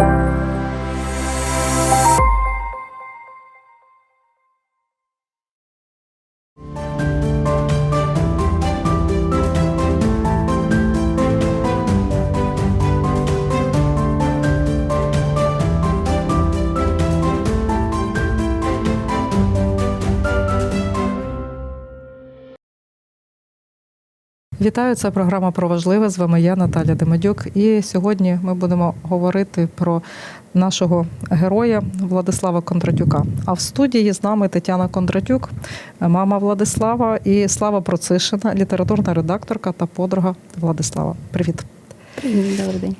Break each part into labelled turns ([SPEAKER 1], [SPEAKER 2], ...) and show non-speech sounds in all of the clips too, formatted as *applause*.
[SPEAKER 1] Thank you. Вітаю, це програма про важливе. З вами я, Наталя Демедюк. І сьогодні ми будемо говорити про нашого героя Владислава Кондратюка. А в студії з нами Тетяна Кондратюк, мама Владислава і Слава Процишина, літературна редакторка та подруга Владислава. Привіт.
[SPEAKER 2] Привіт, добрий день.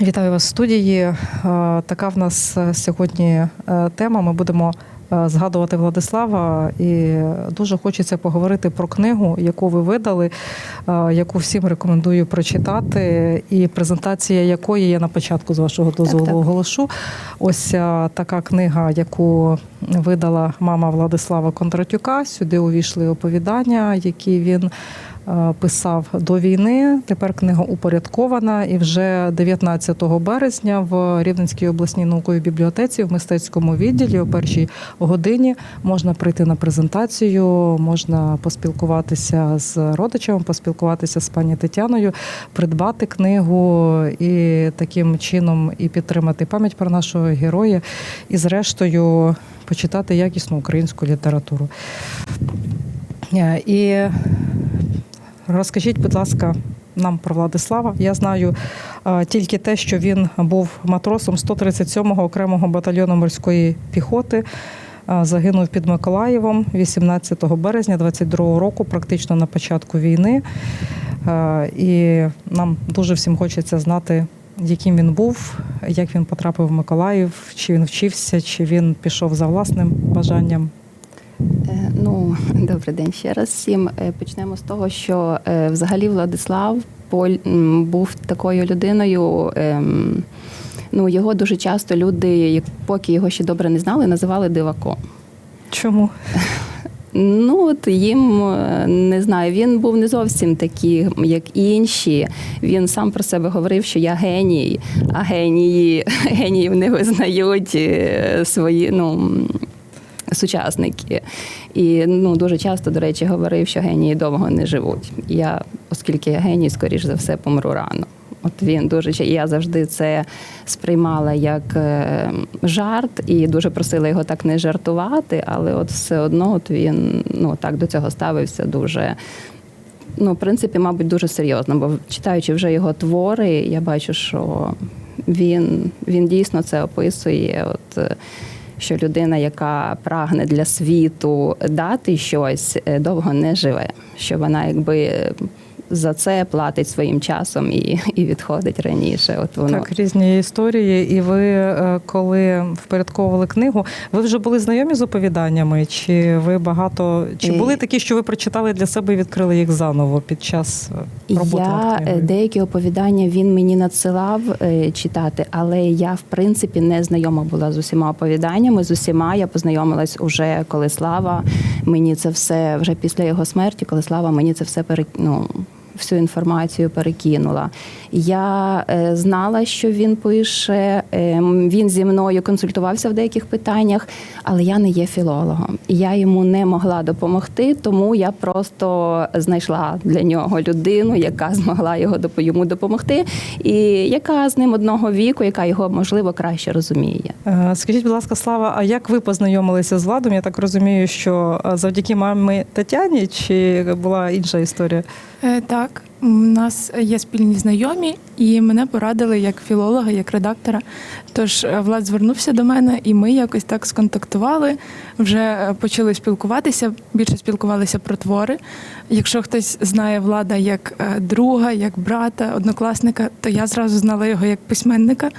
[SPEAKER 1] Вітаю вас в студії. Е, Така в нас е, сьогодні е, тема. Ми будемо згадувати Владислава, і дуже хочеться поговорити про книгу, яку ви видали, е, яку всім рекомендую прочитати, і презентація якої я на початку з вашого дозволу
[SPEAKER 2] так.
[SPEAKER 1] оголошу. Ось е, така книга, яку видала мама Владислава Кондратюка. Сюди увійшли оповідання, які він е, писав до війни. Тепер книга упорядкована, і вже 19 березня в Рівненській обласній науковій бібліотеці в мистецькому відділі о першій годині можна прийти на презентацію, можна поспілкуватися з родичами, поспілкуватися з пані Тетяною, придбати книгу і таким чином і підтримати пам'ять про нашого героя, і зрештою почитати якісну українську літературу. Е, І розкажіть, будь ласка, нам про Владислава. Я знаю е, тільки те, що він був матросом 137-го окремого батальйону морської піхоти. Е, Загинув під Миколаєвом 18 березня 22 року, практично на початку війни. Е, І нам дуже всім хочеться знати, яким він був, як він потрапив в Миколаїв, чи він вчився, чи він пішов за власним бажанням.
[SPEAKER 2] Е, Ну, *laughs* добрий день ще раз всім. Е, Почнемо з того, що е, взагалі Владислав Поль був такою людиною. ем, Ну, його дуже часто люди, поки його ще добре не знали, називали диваком.
[SPEAKER 1] Чому? *laughs*
[SPEAKER 2] Ну от їм не знаю, він був не зовсім такий, як інші. Він сам про себе говорив, що я геній, а генії *laughs* геніїв не визнають свої ну. Сучасники, і ну дуже часто, до речі, говорив, що генії довго не живуть. Я, оскільки я геній, скоріш за все, помру рано. От він дуже я завжди це сприймала як е, жарт і дуже просила його так не жартувати, але от все одно от він ну так до цього ставився дуже. Ну, в принципі, мабуть, дуже серйозно, бо читаючи вже його твори, я бачу, що він, він дійсно це описує. От, е, що людина, яка прагне для світу дати щось, е, довго не живе. Що вона якби е, за це платить своїм часом і, і відходить раніше. От воно
[SPEAKER 1] Так, різні історії. І ви, е, коли впорядковували книгу, ви вже були знайомі з оповіданнями? Чи ви багато чи
[SPEAKER 2] Е,
[SPEAKER 1] були такі, що ви прочитали для себе і відкрили їх заново під час е, роботи
[SPEAKER 2] Я
[SPEAKER 1] над книгою?
[SPEAKER 2] деякі оповідання він мені надсилав читати, але я в принципі не знайома була з усіма оповіданнями. З усіма я познайомилась уже коли Слава мені це все вже після його смерті, коли Слава мені це все перек... ну, всю інформацію перекинула. Я е, знала, що він пише. е, він зі мною консультувався в деяких питаннях, але я не є філологом. Я йому не могла допомогти, тому я просто знайшла для нього людину, яка змогла його йому допомогти, і яка з ним одного віку, яка його можливо краще розуміє.
[SPEAKER 1] Е, Скажіть, будь ласка, Слава, а як ви познайомилися з Владом? Я так розумію, що е, завдяки мамі Тетяні чи була інша історія?
[SPEAKER 3] Е, Так, у нас є спільні знайомі, і мене порадили як філолога, як редактора. Тож е, Влад звернувся до мене, і ми якось так сконтактували, вже е, почали спілкуватися, більше спілкувалися про твори. Якщо хтось знає влада як друга, як брата, однокласника, то я зразу знала його як письменника.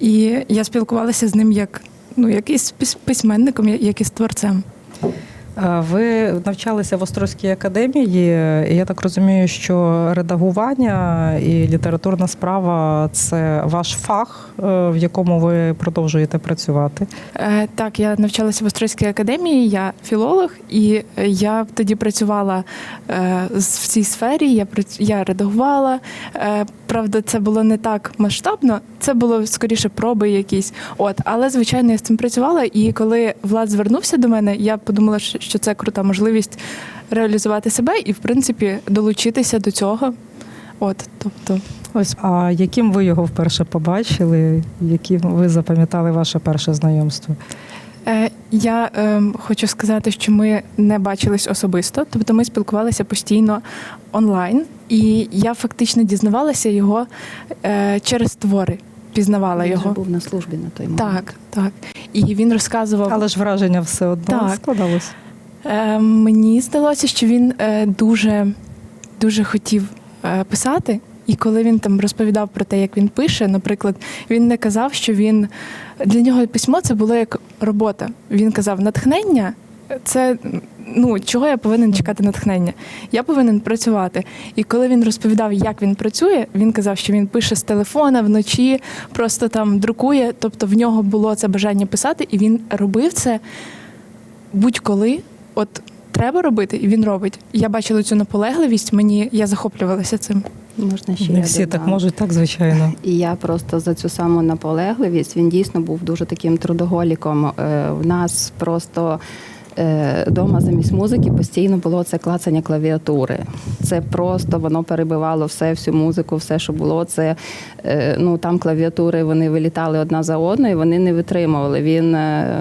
[SPEAKER 3] І я спілкувалася з ним як ну, як із пис- письменником, як із творцем.
[SPEAKER 1] Е, Ви навчалися в Острозькій академії. і Я так розумію, що редагування і літературна справа це ваш фах, е, в якому ви продовжуєте працювати.
[SPEAKER 3] Е, Так, я навчалася в Острозькій академії, я філолог, і я тоді працювала в цій сфері. Я я редагувала, Правда, це було не так масштабно, це було скоріше проби якісь. От, але звичайно, я з цим працювала. І коли Влад звернувся до мене, я подумала, що що це крута можливість реалізувати себе і, в принципі, долучитися до цього. От, тобто,
[SPEAKER 1] Ось, а яким ви його вперше побачили? Яким ви запам'ятали ваше перше знайомство?
[SPEAKER 3] Е, Я е, хочу сказати, що ми не бачились особисто, тобто ми спілкувалися постійно онлайн, і я фактично дізнавалася його е, через твори, пізнавала
[SPEAKER 2] Він
[SPEAKER 3] його.
[SPEAKER 2] був на службі на той момент.
[SPEAKER 3] Так, так. І він розказував.
[SPEAKER 1] Але ж враження все одно
[SPEAKER 3] Так.
[SPEAKER 1] складалось.
[SPEAKER 3] Е, мені здалося, що він е, дуже, дуже хотів е, писати. І коли він там розповідав про те, як він пише, наприклад, він не казав, що він для нього письмо це було як робота. Він казав, натхнення це ну чого я повинен чекати натхнення? Я повинен працювати. І коли він розповідав, як він працює, він казав, що він пише з телефона вночі, просто там друкує. Тобто в нього було це бажання писати, і він робив це будь-коли. От треба робити, і він робить. Я бачила цю наполегливість. Мені я захоплювалася цим.
[SPEAKER 2] Можна ще
[SPEAKER 1] Не
[SPEAKER 2] всі
[SPEAKER 1] всі так можуть, так звичайно. *laughs*
[SPEAKER 2] І я просто за цю саму наполегливість він дійсно був дуже таким трудоголіком. Е, В нас просто вдома замість музики постійно було це клацання клавіатури. Це просто воно перебивало все, всю музику, все, що було. Це е, ну там клавіатури вони вилітали одна за одною, вони не витримували. Він е,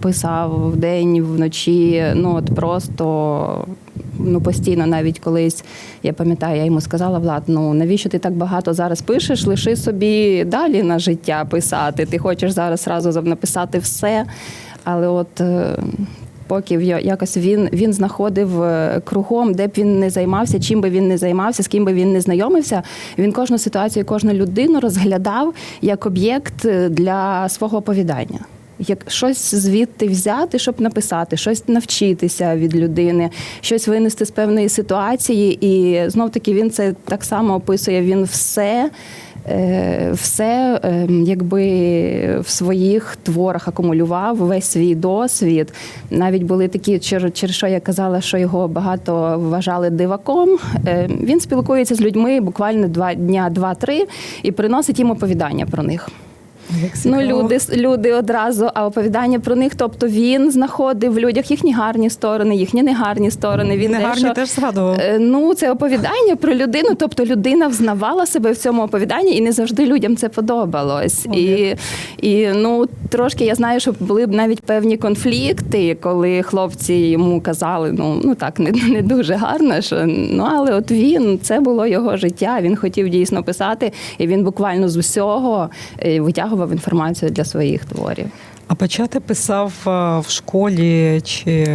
[SPEAKER 2] писав вдень, вночі. Ну от просто. Ну, постійно, навіть колись я пам'ятаю, я йому сказала, Влад, ну навіщо ти так багато зараз пишеш? Лиши собі далі на життя писати. Ти хочеш зараз разу написати все. Але от е, якось він, він знаходив е, кругом, де б він не займався, чим би він не займався, з ким би він не знайомився, він кожну ситуацію, кожну людину розглядав як об'єкт е, для свого оповідання. Як щось звідти взяти, щоб написати, щось навчитися від людини, щось винести з певної ситуації, і знов таки він це так само описує. Він все, все е, якби в своїх творах акумулював весь свій досвід. Навіть були такі, через, що я казала, що його багато вважали диваком. Е, Він спілкується з людьми буквально два дня, два-три, і приносить їм оповідання про них. Ну, люди, люди одразу, а оповідання про них. Тобто він знаходив в людях їхні гарні сторони, їхні негарні сторони. Він
[SPEAKER 1] не гарні
[SPEAKER 2] дещо-
[SPEAKER 1] теж згадував.
[SPEAKER 2] Е, Ну, це оповідання про людину. Тобто людина взнавала себе в цьому оповіданні, і не завжди людям це подобалось.
[SPEAKER 1] О,
[SPEAKER 2] І, і ну трошки я знаю, що були б навіть певні конфлікти, коли хлопці йому казали, ну ну так не, не дуже гарно. Що ну але от він це було його життя. Він хотів дійсно писати, і він буквально з усього е, витягував інформацію для своїх творів.
[SPEAKER 1] А почати писав в школі чи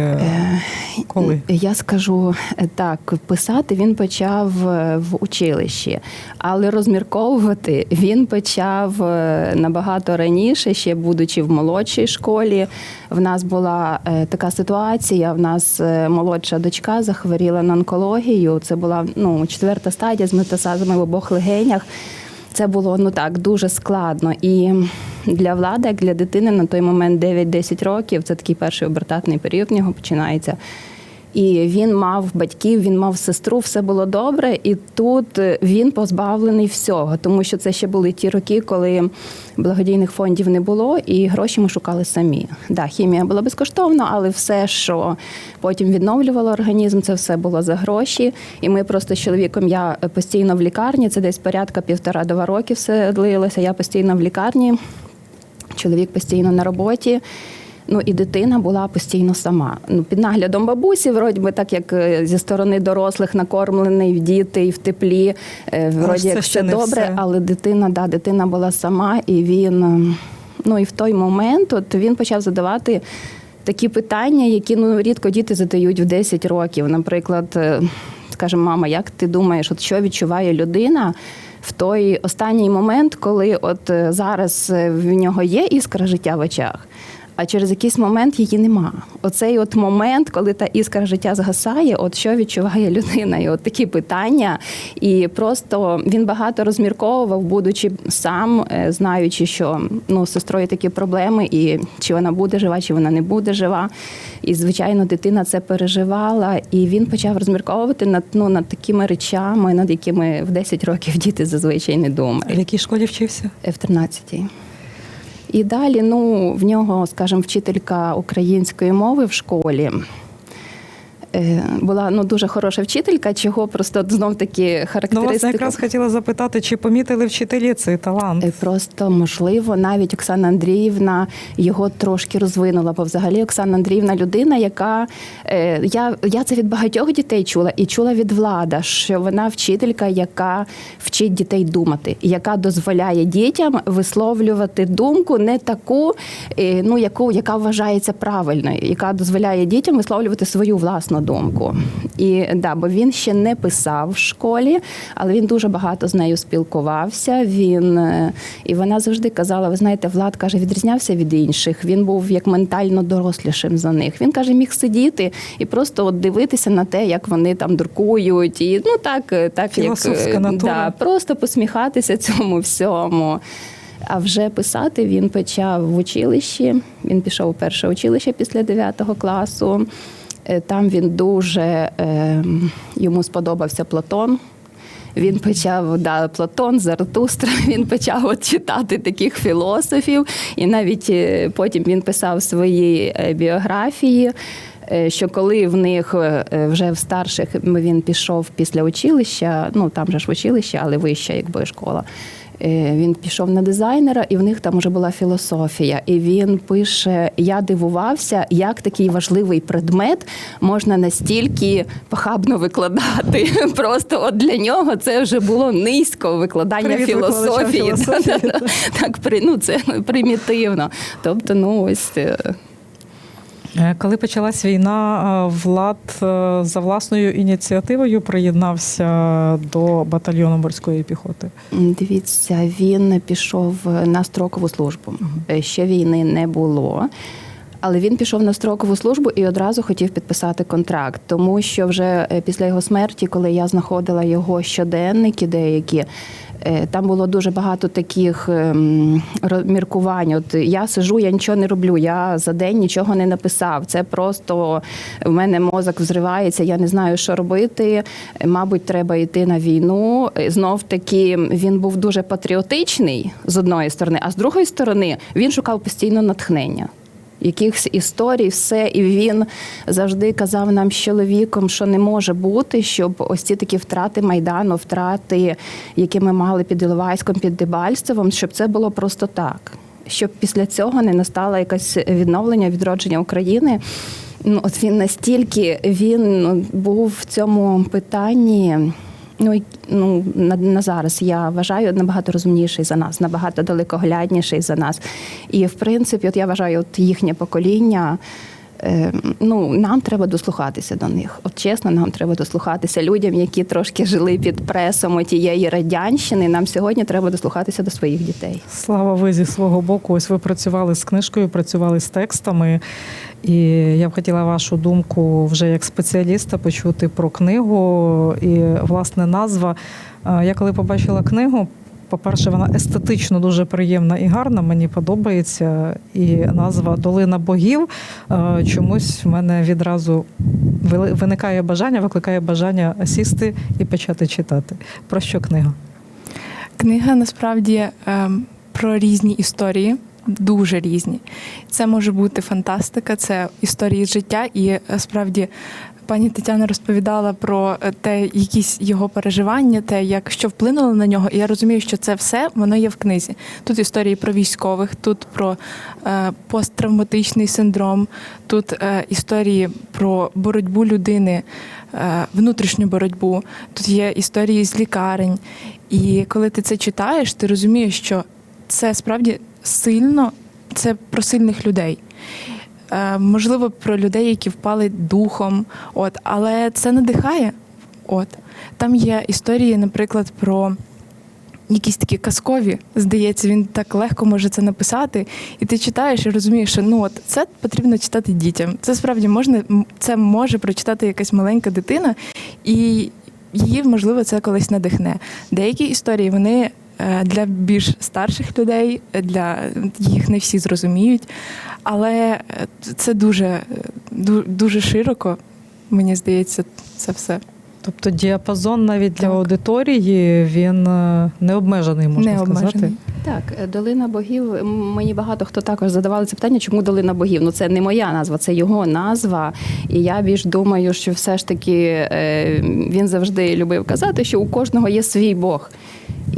[SPEAKER 1] коли?
[SPEAKER 2] Я скажу е, так, писати він почав е, в училищі, але розмірковувати він почав е, набагато раніше, ще будучи в молодшій школі. В нас була е, така ситуація. В нас е, молодша дочка захворіла на онкологію. Це була ну четверта стадія з метастазами в обох легенях. Це було ну так дуже складно. І для влади, як для дитини на той момент 9-10 років, це такий перший обертатний період в нього починається. І він мав батьків, він мав сестру, все було добре. І тут е, він позбавлений всього, тому що це ще були ті роки, коли благодійних фондів не було, і гроші ми шукали самі. Да, хімія була безкоштовна, але все, що потім відновлювало організм, це все було за гроші. І ми просто з чоловіком я постійно в лікарні. Це десь порядка півтора-два роки все длилося. Я постійно в лікарні, чоловік постійно на роботі. Ну і дитина була постійно сама. Ну під наглядом бабусі, вроді би, так як е, зі сторони дорослих накормлений в діти і в теплі, е, вроді як все добре,
[SPEAKER 1] все.
[SPEAKER 2] але дитина, да, дитина була сама, і він е, ну і в той момент от він почав задавати. Такі питання, які ну рідко діти задають в 10 років. Наприклад, е, скаже, мама, як ти думаєш, от що відчуває людина в той останній момент, коли от зараз в нього є іскра життя в очах, а через якийсь момент її нема. Оцей от момент, коли та іскра життя згасає, от що відчуває *laughs* людина, і от такі питання. І просто він багато розмірковував, будучи сам, е, знаючи, що ну з сестрою такі проблеми, і чи вона буде жива, чи вона не буде жива. І звичайно, дитина це переживала, і він почав розмірковувати над ну над такими речами, над якими в 10 років діти зазвичай не думають.
[SPEAKER 1] В якій школі вчився?
[SPEAKER 2] В 13-й. І далі, ну, в нього, скажімо, вчителька української мови в школі. Е, Була ну дуже хороша вчителька, чого просто знов таки
[SPEAKER 1] Ну, вас якраз хотіла запитати, чи помітили вчителі цей талант?
[SPEAKER 2] Е, Просто можливо, навіть Оксана Андріївна його трошки розвинула. Бо взагалі Оксана Андріївна людина, яка е, я, я це від багатьох дітей чула і чула від влада, що вона вчителька, яка вчить дітей думати, яка дозволяє дітям висловлювати думку не таку, ну яку яка вважається правильною, яка дозволяє дітям висловлювати свою власну думку. І да, бо він ще не писав в школі, але він дуже багато з нею спілкувався. Він е, і вона завжди казала: ви знаєте, Влад каже, відрізнявся від інших. Він був як ментально дорослішим за них. Він каже, міг сидіти і просто от дивитися на те, як вони там дуркують, і ну так, е, так як
[SPEAKER 1] Філософська
[SPEAKER 2] е,
[SPEAKER 1] натура.
[SPEAKER 2] Да, просто посміхатися цьому всьому. А вже писати він почав в училищі. Він пішов у перше училище після 9 класу. Е, Там він дуже е, йому сподобався Платон. Він почав да, Платон, Заратустра, *laughs* він почав от читати таких філософів, і навіть е, потім він писав свої е, біографії. Що коли в них вже в старших він пішов після училища, ну там же ж училище, але вища, якби школа. Е, Він пішов на дизайнера, і в них там вже була філософія. І він пише: Я дивувався, як такий важливий предмет можна настільки похабно викладати. *laughs* Просто от для нього це вже було низько викладання
[SPEAKER 1] Привіт,
[SPEAKER 2] філософії. *laughs*
[SPEAKER 1] філософії.
[SPEAKER 2] Так, при- ну, це примітивно. Тобто, ну ось. Е,
[SPEAKER 1] Коли почалась війна, е, Влад е, за власною ініціативою приєднався до батальйону морської піхоти.
[SPEAKER 2] Дивіться, він пішов на строкову службу. Ще війни не було. Але він пішов на строкову службу і одразу хотів підписати контракт, тому що вже після його смерті, коли я знаходила його щоденники, деякі там було дуже багато таких ем, розміркувань. От я сижу, я нічого не роблю. Я за день нічого не написав. Це просто в мене мозок взривається. Я не знаю, що робити. Мабуть, треба йти на війну. Знов таки він був дуже патріотичний з одної сторони, а з другої сторони він шукав постійно натхнення. Якихось історій, все, і він завжди казав нам з чоловіком, що не може бути, щоб ось ці такі втрати майдану, втрати, які ми мали під Іловайськом, під Дебальцевом, щоб це було просто так. Щоб після цього не настало якесь відновлення, відродження України. Ну, от він настільки він ну, був в цьому питанні. Ну, ну на, на зараз я вважаю набагато розумніший за нас, набагато далекоглядніший за нас. І в принципі, от я вважаю, от їхнє покоління. Е, Ну, нам треба дослухатися до них. От чесно, нам треба дослухатися людям, які трошки жили під пресом тієї радянщини. Нам сьогодні треба дослухатися до своїх дітей.
[SPEAKER 1] Слава ви зі свого боку. Ось ви працювали з книжкою, працювали з текстами. І я б хотіла вашу думку вже як спеціаліста почути про книгу. І власне назва. Е, Я коли побачила книгу. По-перше, вона естетично дуже приємна і гарна, мені подобається. І назва Долина богів е, чомусь в мене відразу виникає бажання, викликає бажання сісти і почати читати. Про що книга?
[SPEAKER 3] Книга насправді ем, про різні історії, дуже різні. Це може бути фантастика, це історії життя, і е, справді. Пані Тетяна розповідала про е, те, якісь його переживання, те, як що вплинуло на нього. І я розумію, що це все воно є в книзі. Тут історії про військових, тут про е, посттравматичний синдром, тут е, історії про боротьбу людини, е, внутрішню боротьбу. Тут є історії з лікарень. І коли ти це читаєш, ти розумієш, що це справді сильно, це про сильних людей. Е, можливо, про людей, які впали духом, от, але це надихає. От. Там є історії, наприклад, про якісь такі казкові. Здається, він так легко може це написати. І ти читаєш і розумієш, що ну от це потрібно читати дітям. Це справді можна, це може прочитати якась маленька дитина, і її, можливо, це колись надихне. Деякі історії вони. Е, Для більш старших людей, е, для їх не всі зрозуміють, але е, це дуже, дуже широко, мені здається, це все.
[SPEAKER 1] Тобто діапазон навіть для
[SPEAKER 3] Так.
[SPEAKER 1] аудиторії він не обмежений, можна
[SPEAKER 3] не
[SPEAKER 1] сказати.
[SPEAKER 2] Так, долина богів. Мені багато хто також задавали це питання, чому долина богів? Ну це не моя назва, це його назва. І я більш думаю, що все ж таки він завжди любив казати, що у кожного є свій Бог.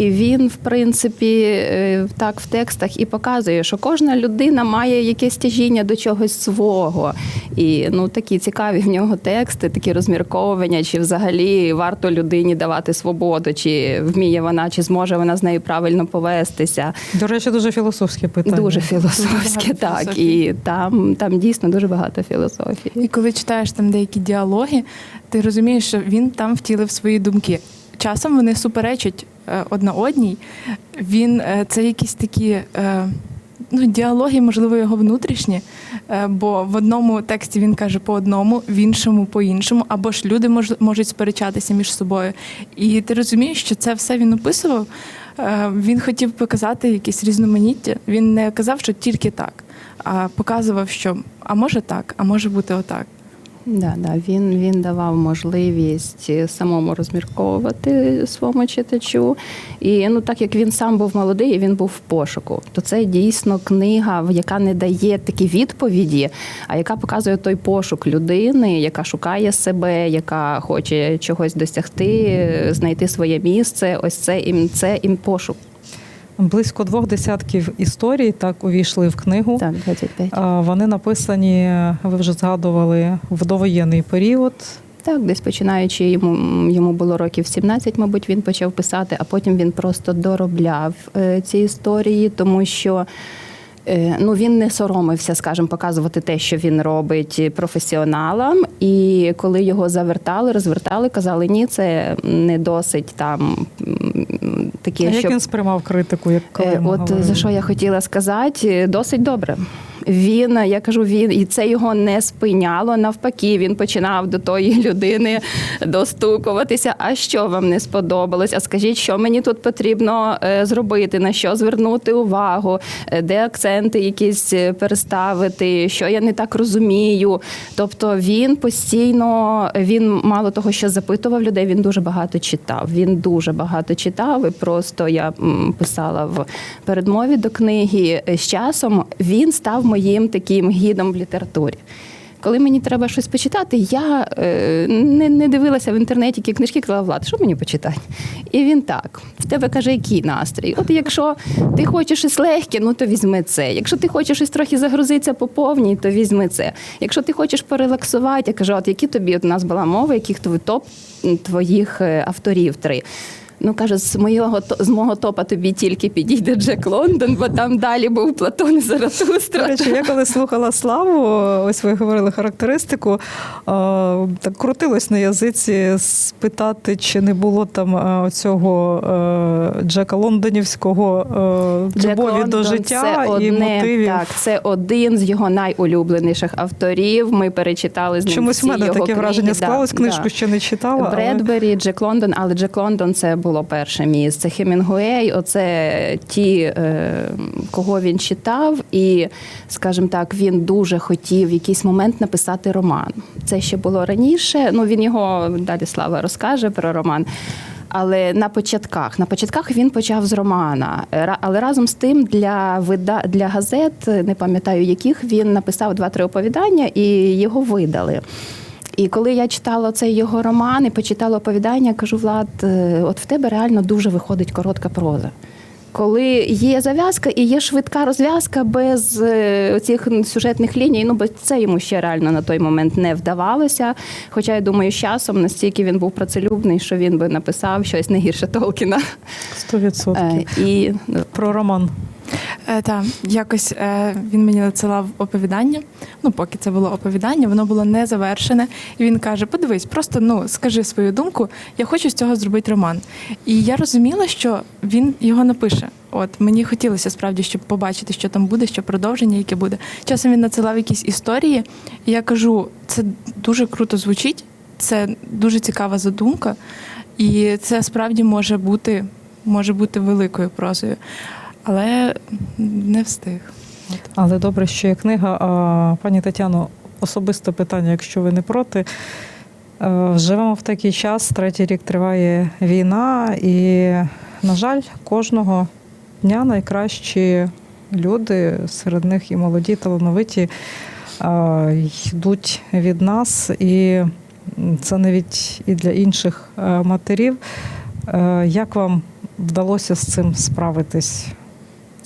[SPEAKER 2] І він, в принципі, е, так в текстах і показує, що кожна людина має якесь тяжіння до чогось свого. І ну такі цікаві в нього тексти, такі розмірковування, чи взагалі варто людині давати свободу, чи вміє вона, чи зможе вона з нею правильно повестися.
[SPEAKER 1] До речі, дуже філософське питання.
[SPEAKER 2] Дуже філософське,
[SPEAKER 3] Дуже
[SPEAKER 2] так.
[SPEAKER 3] філософії.
[SPEAKER 2] І там, там дійсно дуже багато філософії.
[SPEAKER 3] І коли читаєш там деякі діалоги, ти розумієш, що він там втілив свої думки. Часом вони суперечать одна одній. Він е, це якісь такі е, ну, діалоги, можливо, його внутрішні. Е, бо в одному тексті він каже по одному, в іншому по іншому, або ж люди мож, можуть сперечатися між собою. І ти розумієш, що це все він описував. Е, він хотів показати якісь різноманіття. Він не казав, що тільки так, а показував, що а може так, а може бути отак.
[SPEAKER 2] Да, да, він, він давав можливість самому розмірковувати своєму читачу. І ну, так як він сам був молодий, і він був в пошуку, то це дійсно книга, яка не дає такі відповіді, а яка показує той пошук людини, яка шукає себе, яка хоче чогось досягти, знайти своє місце. Ось це і це і пошук.
[SPEAKER 1] Близько двох десятків історій так увійшли в книгу.
[SPEAKER 2] Так, 25.
[SPEAKER 1] А, Вони написані, ви вже згадували, в довоєнний період.
[SPEAKER 2] Так, десь починаючи йому йому було років 17, мабуть, він почав писати, а потім він просто доробляв е, ці історії, тому що. Е, Ну, він не соромився, скажімо, показувати те, що він робить професіоналам. І коли його завертали, розвертали, казали, ні, це не досить там м,
[SPEAKER 1] А
[SPEAKER 2] щоб...
[SPEAKER 1] як він сприймав критику? Як коли
[SPEAKER 2] Е, От
[SPEAKER 1] говорили?
[SPEAKER 2] за що я хотіла сказати, досить добре. Він, я кажу, він і це його не спиняло. Навпаки, він починав до тої людини достукуватися. А що вам не сподобалось? А скажіть, що мені тут потрібно е, зробити, на що звернути увагу, е, де акценти якісь е, переставити, що я не так розумію. Тобто він постійно, він мало того, що запитував людей, він дуже багато читав. Він дуже багато читав. І просто я писала в передмові до книги. З часом він став моїм таким гідом в літературі. Коли мені треба щось почитати, я е, не, не дивилася в інтернеті які книжки, казала Влад, що мені почитати? І він так: в тебе каже, який настрій? От якщо ти хочеш щось легке, ну то візьми це. Якщо ти хочеш щось трохи загрузитися по повній, то візьми це. Якщо ти хочеш порелаксувати, я кажу, от які тобі от у нас була мова, яких твій топ твоїх е, авторів три. Ну каже, з моєго з мого топа тобі тільки підійде Джек Лондон, бо там далі був Платон і
[SPEAKER 1] До
[SPEAKER 2] Заратустра.
[SPEAKER 1] речі, я коли слухала славу, ось ви говорили характеристику, так крутилось на язиці спитати, чи не було там оцього е, Джека Лондонівського е,
[SPEAKER 2] Джек
[SPEAKER 1] любові до життя
[SPEAKER 2] це
[SPEAKER 1] і
[SPEAKER 2] одне,
[SPEAKER 1] мотивів.
[SPEAKER 2] Так, це один з його найулюбленіших авторів. Ми перечитали з ним
[SPEAKER 1] Чомусь в мене таке
[SPEAKER 2] книги.
[SPEAKER 1] враження
[SPEAKER 2] Да,
[SPEAKER 1] склалось, книжку
[SPEAKER 2] да.
[SPEAKER 1] ще не читала. але-
[SPEAKER 2] Бредбері, Джек Лондон, але Джек Лондон це було перше місце. Хемінгуей, оце ті, е, кого він читав, і, скажімо так, він дуже хотів в якийсь момент написати роман. Це ще було раніше. Ну він його далі слава розкаже про роман. Але на початках, на початках він почав з романа. Але разом з тим для вида для газет, не пам'ятаю яких, він написав два-три оповідання і його видали. І коли я читала цей його роман і почитала оповідання, кажу, Влад, е, от в тебе реально дуже виходить коротка проза. Коли є зав'язка і є швидка розв'язка без е, цих сюжетних ліній, ну бо це йому ще реально на той момент не вдавалося. Хоча я думаю, з часом настільки він був працелюбний, що він би написав щось не гірше Толкіна.
[SPEAKER 1] Сто відсотків.
[SPEAKER 2] Е, І
[SPEAKER 1] Про роман.
[SPEAKER 3] Е, та якось е, він мені надсилав оповідання. Ну, поки це було оповідання, воно було не завершене. І він каже: Подивись, просто ну скажи свою думку, я хочу з цього зробити роман. І я розуміла, що він його напише. От мені хотілося справді, щоб побачити, що там буде, що продовження, яке буде. Часом він надсилав якісь історії, і я кажу, це дуже круто звучить, це дуже цікава задумка, і це справді може бути, може бути великою прозою. Але не встиг.
[SPEAKER 1] Але добре, що є книга. А, Пані Тетяно, особисте питання, якщо ви не проти. Е, Живемо в такий час, третій рік триває війна, і, на жаль, кожного дня найкращі люди, серед них і молоді, талановиті, е, йдуть від нас, і це навіть і для інших е, матерів. Як вам вдалося з цим справитись?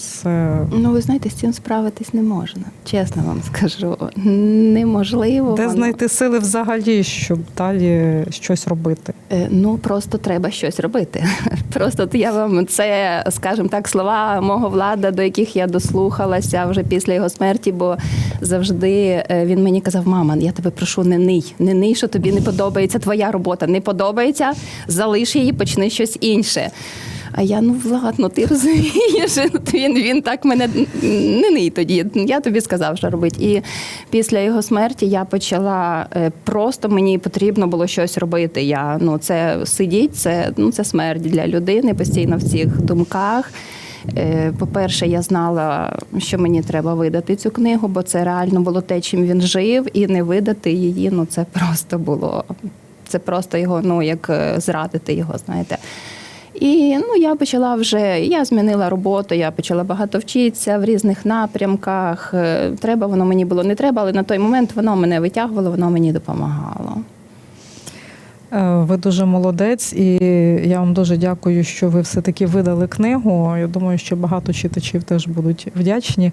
[SPEAKER 1] Це
[SPEAKER 2] Ну, ви знаєте, з цим справитись не можна. Чесно вам скажу. Неможливо.
[SPEAKER 1] Де
[SPEAKER 2] воно.
[SPEAKER 1] знайти сили взагалі, щоб далі щось робити?
[SPEAKER 2] Е, Ну просто треба щось робити. *laughs* Просто я вам це, скажімо так, слова мого влада, до яких я дослухалася вже після його смерті, бо завжди е, він мені казав: мама, я тебе прошу, не ний, не ний, що тобі не подобається твоя робота. Не подобається, залиш її, почни щось інше. А я ну Влад, ну ти розумієш, він, він так мене не ний тоді. Я тобі сказав, що робити. І після його смерті я почала е, просто мені потрібно було щось робити. Я ну це сидіть, це ну це смерть для людини постійно в цих думках. Е, По-перше, я знала, що мені треба видати цю книгу, бо це реально було те, чим він жив, і не видати її. Ну це просто було. Це просто його, ну як е, зрадити його, знаєте. І ну я почала вже, я змінила роботу, я почала багато вчитися в різних напрямках. Е, Треба воно мені було не треба, але на той момент воно мене витягувало, воно мені допомагало.
[SPEAKER 1] Е, Ви дуже молодець, і я вам дуже дякую, що ви все-таки видали книгу. Я думаю, що багато читачів теж будуть вдячні. Е,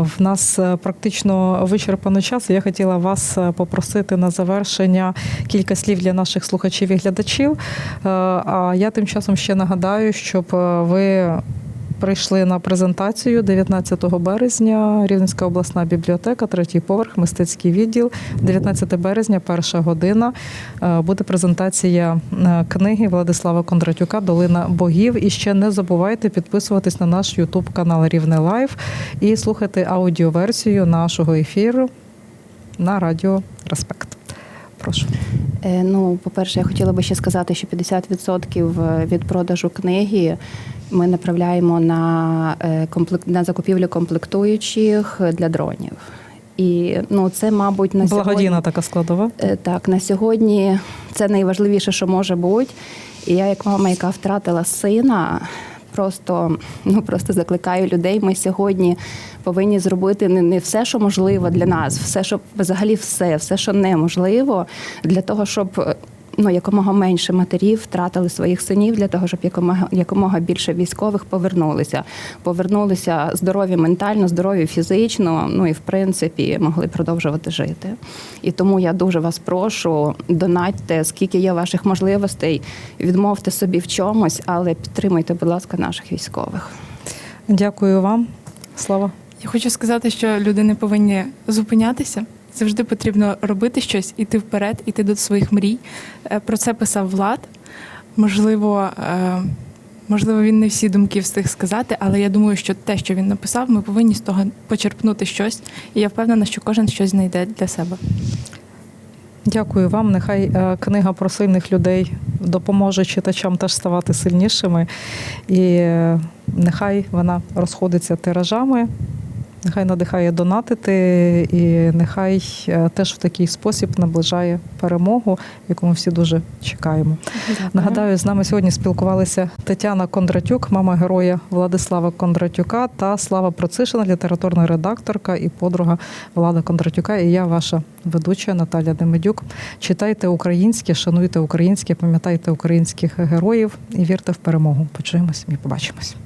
[SPEAKER 1] В нас е, практично вичерпано час. Я хотіла вас попросити на завершення кілька слів для наших слухачів і глядачів. А я тим часом ще нагадаю, щоб ви. Прийшли на презентацію 19 березня. Рівненська обласна бібліотека, третій поверх, мистецький відділ. 19 березня, перша година. Е, Буде презентація е, книги Владислава Кондратюка Долина богів. І ще не забувайте підписуватись на наш Ютуб канал Рівне Лайв і слухати аудіоверсію нашого ефіру на радіо Респект. Прошу.
[SPEAKER 2] Е, Ну, по-перше, я хотіла би ще сказати, що 50% від продажу книги ми направляємо на, е, комплек... на закупівлю комплектуючих для дронів. І ну, це, мабуть, на
[SPEAKER 1] Благодійна
[SPEAKER 2] сьогодні...
[SPEAKER 1] така складова.
[SPEAKER 2] Е, Так, на сьогодні це найважливіше, що може бути. І я, як мама, яка втратила сина, просто ну просто закликаю людей. Ми сьогодні повинні зробити не, не все, що можливо для нас, все, що взагалі все, все, що неможливо, для того, щоб. Ну, якомога менше матерів втратили своїх синів для того, щоб якомога якомога більше військових повернулися. Повернулися здорові ментально, здорові фізично. Ну і в принципі могли продовжувати жити. І тому я дуже вас прошу, донатьте, скільки є ваших можливостей, відмовте собі в чомусь, але підтримуйте, будь ласка, наших військових.
[SPEAKER 1] Дякую вам. Слава.
[SPEAKER 3] Я хочу сказати, що люди не повинні зупинятися. Завжди потрібно робити щось, іти вперед, іти до своїх мрій. Е, Про це писав Влад. Можливо, е, можливо, він не всі думки встиг сказати, але я думаю, що те, що він написав, ми повинні з того почерпнути щось. І я впевнена, що кожен щось знайде для себе.
[SPEAKER 1] Дякую вам. Нехай е, книга про сильних людей допоможе читачам теж ставати сильнішими. І нехай вона розходиться тиражами, нехай надихає донатити, і нехай е, теж в такий спосіб наближає перемогу, яку ми всі дуже чекаємо. Нагадаю, з нами сьогодні спілкувалися Тетяна Кондратюк, мама героя Владислава Кондратюка та Слава Процишина, літературна редакторка і подруга Влада Кондратюка. І я, ваша ведуча Наталя Демедюк. Читайте українське, шануйте українське, пам'ятайте українських героїв і вірте в перемогу. Почуємось і побачимось.